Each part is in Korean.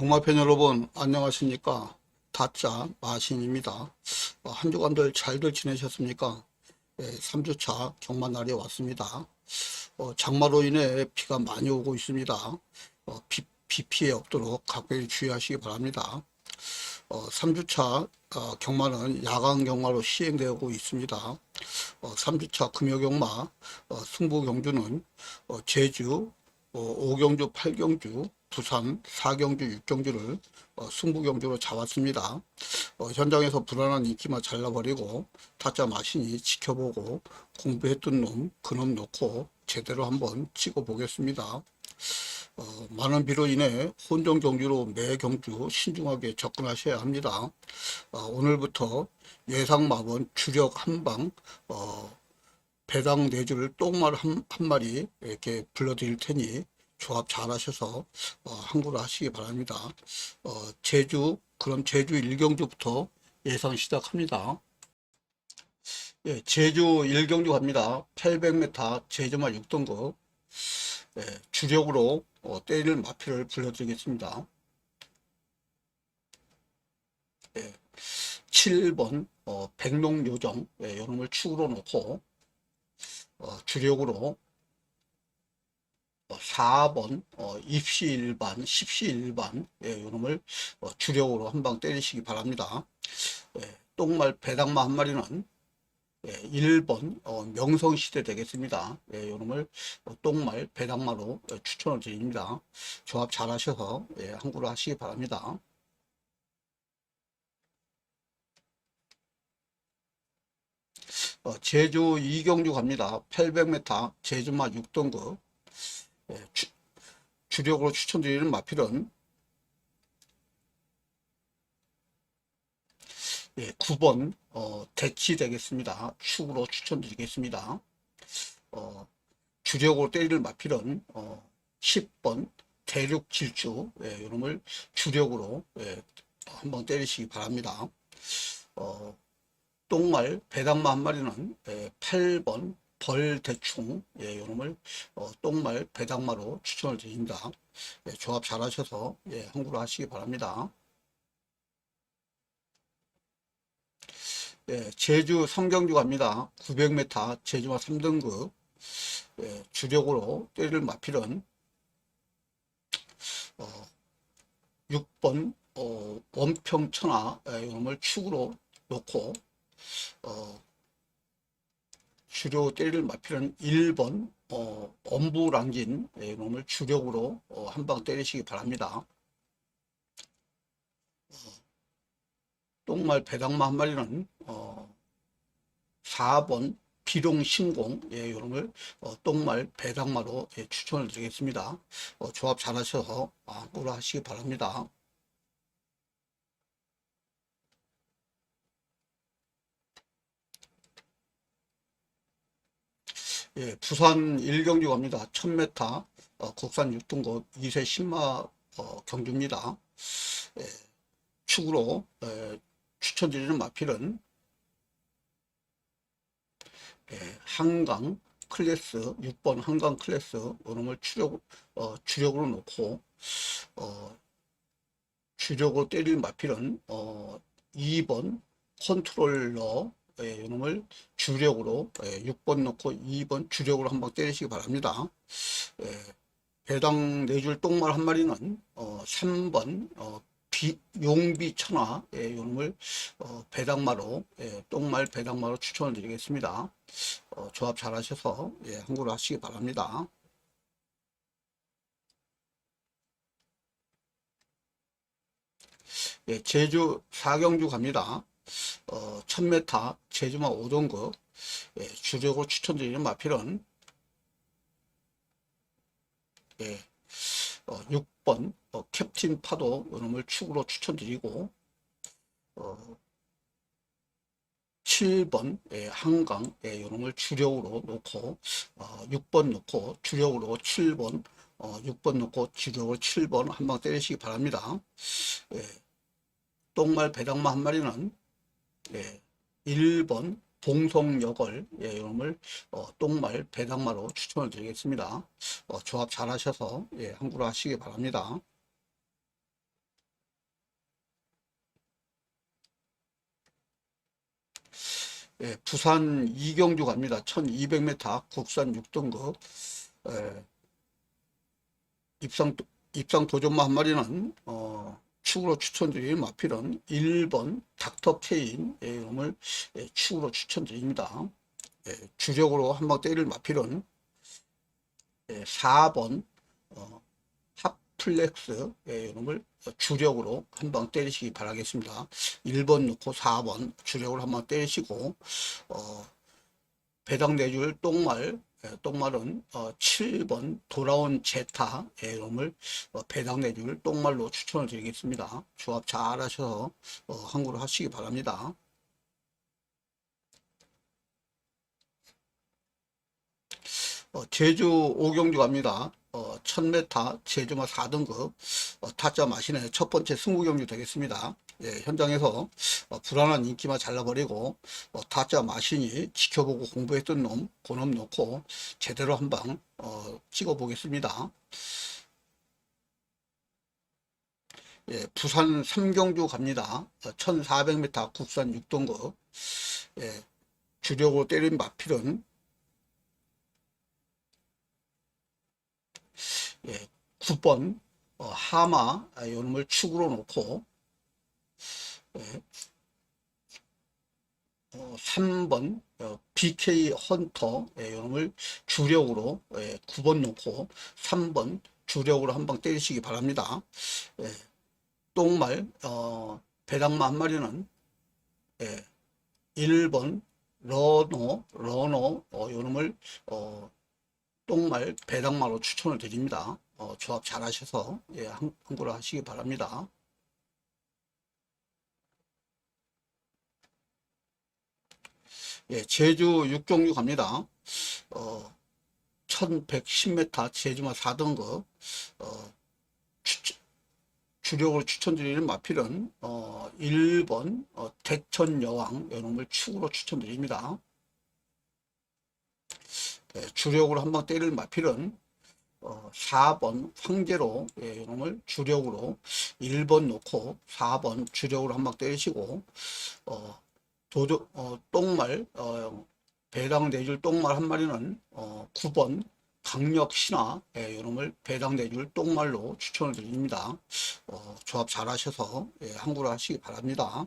경마팬 여러분 안녕하십니까? 다짜 마신입니다. 어, 한 주간들 잘들 지내셨습니까? 예, 3주차 경마 날이 왔습니다. 어, 장마로 인해 비가 많이 오고 있습니다. 어, 비, 비 피해 없도록 각별히 주의하시기 바랍니다. 어, 3주차 어, 경마는 야간 경마로 시행되고 있습니다. 어, 3주차 금요 경마 어, 승부 경주는 어, 제주 어, 5경주, 8경주, 부산 4경주, 6경주를 어, 승부경주로 잡았습니다. 어, 현장에서 불안한 인기만 잘라버리고 타짜 마신이 지켜보고 공부했던 놈, 그놈 놓고 제대로 한번 찍어보겠습니다. 어, 많은 비로 인해 혼종 경주로 매 경주 신중하게 접근하셔야 합니다. 어, 오늘부터 예상 마번 주력 한방 어, 배당 내주를 똥말 한, 한 마리 이렇게 불러드릴 테니 조합 잘 하셔서 어, 항구를 하시기 바랍니다. 어, 제주, 그럼 제주 1경주부터 예상 시작합니다. 예, 제주 1경주 갑니다. 800m 제주마 6등급 예, 주력으로 어, 때릴 마피를 불러드리겠습니다. 예, 7번 어, 백농요정 예, 요놈을 축으로 놓고 어, 주력으로 어, 4번 어, 입시 일반, 십시 일반 예, 요놈을 어, 주력으로 한 방 때리시기 바랍니다. 예, 똥말 배당마 한 마리는 예, 1번 어, 명성시대 되겠습니다. 예, 요놈을 어, 똥말 배당마로 어, 추천을 드립니다. 조합 잘 하셔서 예, 항구를 하시기 바랍니다. 어, 제주 이경주 갑니다. 800m 제주마 6등급 예, 주, 주력으로 추천드리는 마필은 예, 9번 어, 대치 되겠습니다. 축으로 추천드리겠습니다. 어, 주력으로 때릴 마필은 어, 10번 대륙 질주 예, 이놈을 주력으로 예, 한번 때리시기 바랍니다. 어, 똥말 배당마 한 마리는 예, 8번 벌 대충 예, 요놈을 어, 똥말 배당마로 추천을 드립니다. 예, 조합 잘 하셔서 예, 항구로 하시기 바랍니다. 예, 제주 성경주 갑니다. 900m 제주마 3등급 예, 주력으로 때릴 마필은 어, 6번 어, 원평천하 예, 요놈을 축으로 놓고 어, 주력 때릴 마필은 1번 어, 엄부랑진 예, 놈을 주력으로 어, 한방 때리시기 바랍니다. 어, 똥말 배당마 한 마리는 어, 4번 비룡 신공 예, 요놈을 어, 똥말 배당마로 예, 추천을 드리겠습니다. 어, 조합 잘 하셔서 아, 하시기 바랍니다. 예, 부산 1경주 갑니다. 1000m 어, 국산 6등급 2세 10마 어, 경주입니다. 예, 축으로 예, 추천드리는 마필은 예, 한강 클래스 6번 한강 클래스 요놈을 주력 어, 주력으로 놓고 어, 주력으로 때릴 마필은 어, 2번 컨트롤러 예, 이놈을 주력으로 예, 6번 넣고 2번 주력으로 한 방 때리시기 바랍니다. 예, 배당 내줄 똥말 한 마리는 어, 3번 어, 비, 용비 천하 예, 이놈을 어, 배당마로 예, 똥말 배당마로 추천을 드리겠습니다. 어, 조합 잘 하셔서 예, 항구를 하시기 바랍니다. 예, 제주 사경주 갑니다. 어, 1000m 제주마 5등급 예, 주력으로 추천드리는 마필은 예, 어, 6번 어, 캡틴 파도 이놈을 축으로 추천드리고 어, 7번 예, 한강 예, 이놈을 주력으로 놓고 어, 6번 놓고 주력으로 7번 어, 6번 놓고 주력으로 7번 한 방 때리시기 바랍니다. 예, 똥말 배당마 한 마리는 예, 1번 동성여걸 예, 이름을 어, 똥말 배당마로 추천을 드리겠습니다. 어, 조합 잘 하셔서 예, 항구를 하시기 바랍니다. 예, 부산 이경주 갑니다. 1200m 국산 6등급 예, 입상, 입상 도전마 한 마리는 어, 축으로 추천드릴 마필은 1번 닥터 케인, 예, 이름을 예, 축으로 추천드립니다. 예, 주력으로 한 방 때릴 마필은 예, 4번, 어, 핫플렉스, 예, 이름을 주력으로 한 방 때리시기 바라겠습니다. 1번 넣고 4번 주력으로 한 방 때리시고, 어, 배당 내줄 똥말, 예, 똥말은 어, 7번 돌아온 제타 예, 이름을 어, 배당 내줄 똥말로 추천을 드리겠습니다. 조합 잘 하셔서 어, 항구를 하시기 바랍니다. 어, 제주 오경주 갑니다. 어, 1000m 제주마 4등급 어, 타짜 마신의 첫 번째 승부 경주 되겠습니다. 예, 현장에서 어, 불안한 인기만 잘라버리고 어, 타짜 마신이 지켜보고 공부했던 놈 그놈 놓고 제대로 한방 어, 찍어보겠습니다. 예, 부산 삼경주 갑니다. 1400m 국산 6등급 예, 주력으로 때린 마필은 예, 9번 어, 하마 아, 요놈을 축으로 놓고 예, 어, 3번 어, BK 헌터 예, 요놈을 주력으로 예, 9번 놓고 3번 주력으로 한 방 때리시기 바랍니다. 예, 똥말 어, 배당마 한 마리는 예, 1번 러노 러노 어, 요놈을 어, 똥말 배당마로 추천을 드립니다. 어, 조합 잘 하셔서 예, 한, 한구를 하시기 바랍니다. 예, 제주 육종류 갑니다. 어, 1110m 제주마 4등급 어, 추, 주력으로 추천드리는 마필은 어, 1번 어, 대천 여왕 요놈을 축으로 추천드립니다. 예, 주력으로 한방 때릴 마필은 어, 4번 황제로 예, 이놈을 주력으로 1번 놓고 4번 주력으로 한방 때리시고 어, 도저, 어, 똥말 어, 배당 내줄 똥말 한 마리는 어, 9번 강력 신화 예, 이놈을 배당 내줄 똥말로 추천을 드립니다. 어, 조합 잘 하셔서 예, 항구를 하시기 바랍니다.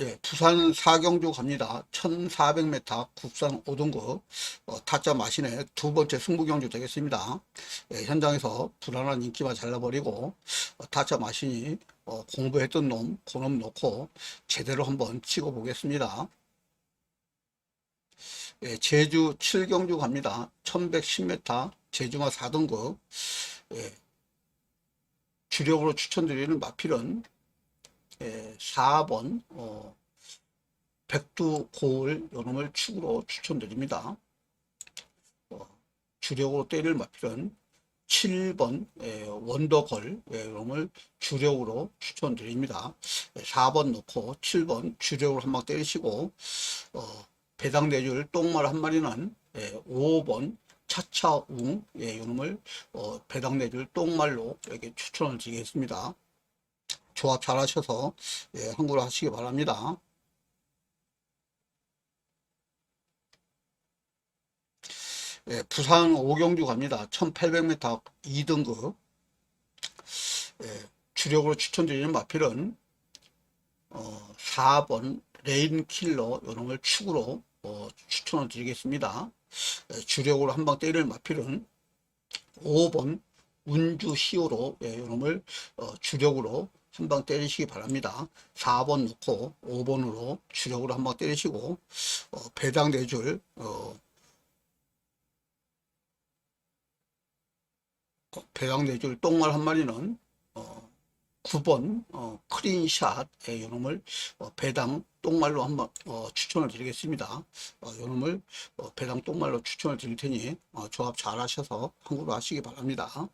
예, 부산 사경주 갑니다. 1400m 국산 5등급 어, 타짜 마신의 두 번째 승부 경주 되겠습니다. 예, 현장에서 불안한 인기만 잘라버리고 어, 타짜 마신이 어, 공부했던 놈, 그놈 놓고 제대로 한번 찍어 보겠습니다. 예, 제주 7경주 갑니다. 1110m 제주마 4등급 예, 주력으로 추천드리는 마필은 예, 4번 어, 백두 고을 요놈을 축으로 추천드립니다. 어, 주력으로 때릴 마필은 7번 예, 원더걸 예, 요놈을 주력으로 추천드립니다. 예, 4번 넣고 7번 주력으로 한 방 때리시고 어, 배당 내줄 똥말 한 마리는 예, 5번 차차웅 예, 요놈을 어, 배당 내줄 똥말로 이렇게 추천을 드리겠습니다. 조합 잘 하셔서 예, 한구를 하시기 바랍니다. 예, 부산 오경주 갑니다. 1800m 2등급 예, 주력으로 추천드리는 마필은 어, 4번 레인킬러 요놈을 축으로 어, 추천을 드리겠습니다. 예, 주력으로 한방 때릴 마필은 5번 운주 히어로 예, 요놈을 어, 주력으로 한 방 때리시기 바랍니다. 4번 넣고 5번으로 주력으로 한 방 때리시고 어, 배당 내줄 어, 배당 내줄 똥말 한 마리는 어, 9번 어, 크린샷 예, 요놈을 어, 배당 똥말로 한번 어, 추천을 드리겠습니다. 어, 요놈을 어, 배당 똥말로 추천을 드릴 테니 어, 조합 잘 하셔서 항구로 하시기 바랍니다.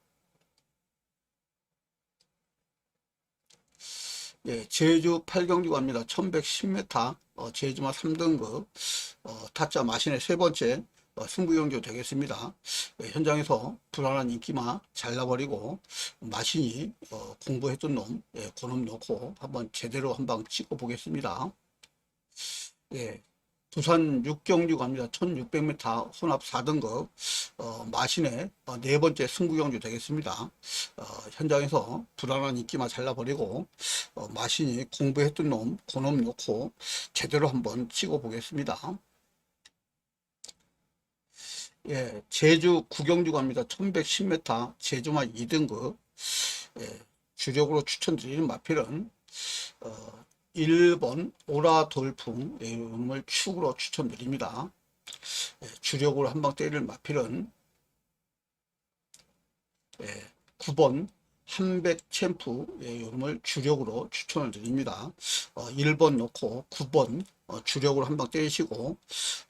예, 제주 8경주 갑니다. 1110m 어, 제주마 3등급 어, 타짜 마신의 세 번째 어, 승부경주 되겠습니다. 예, 현장에서 불안한 인기마 잘라버리고 마신이 어, 공부했던 놈, 예, 그놈 놓고 한번 제대로 한방 찍어 보겠습니다. 예, 부산 6경주 갑니다. 1600m 혼합 4등급 어, 마신의 어, 네 번째 승부경주 되겠습니다. 어, 현장에서 불안한 인기만 잘라버리고 어, 마신이 공부했던 놈, 그놈 놓고 제대로 한번 찍어 보겠습니다. 예, 제주 구경주 갑니다. 1110m 제주마 2등급 예, 주력으로 추천드리는 마필은 어, 1번 오라 돌풍 예, 이름을 축으로 추천드립니다. 예, 주력으로 한 방 때릴 마필은 예, 9번 한백 챔프 예, 이름을 주력으로 추천을 드립니다. 어, 1번 넣고 9번 어, 주력으로 한 방 때리시고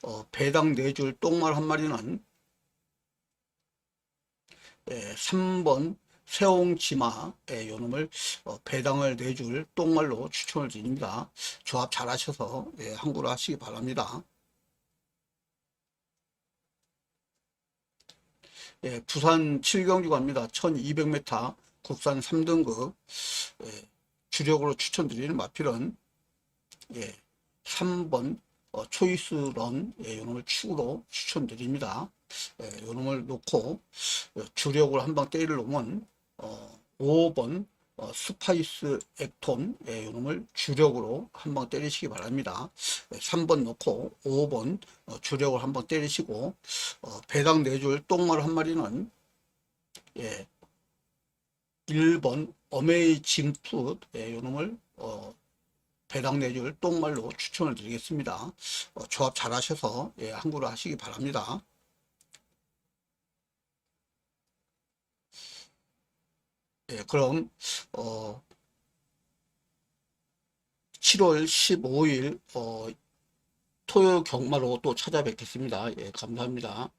어, 배당 네줄 똥말 한 마리는 예, 3번 세옹치마 예, 요놈을 어, 배당을 내줄 똥말로 추천을 드립니다. 조합 잘 하셔서 예, 항구를 하시기 바랍니다. 예, 부산 7경주 갑니다. 1200m 국산 3등급 예, 주력으로 추천드리는 마필은 예, 3번 어, 초이스런 예, 요놈을 축으로 추천드립니다. 예, 요놈을 놓고 어, 주력으로 한방 때릴 놈은 어, 5번 어, 스파이스 액톤 예, 요놈을 주력으로 한방 때리시기 바랍니다. 예, 3번 넣고 5번 어, 주력을 한방 때리시고 어, 배당 내줄 똥말 한 마리는 예, 1번 어메이 진풋 예, 요놈을 어, 배당 내줄 똥말로 추천을 드리겠습니다. 어, 조합 잘 하셔서 예, 항구를 하시기 바랍니다. 예, 그럼 어 7월 15일 어 토요 경마로 또 찾아뵙겠습니다. 예, 감사합니다.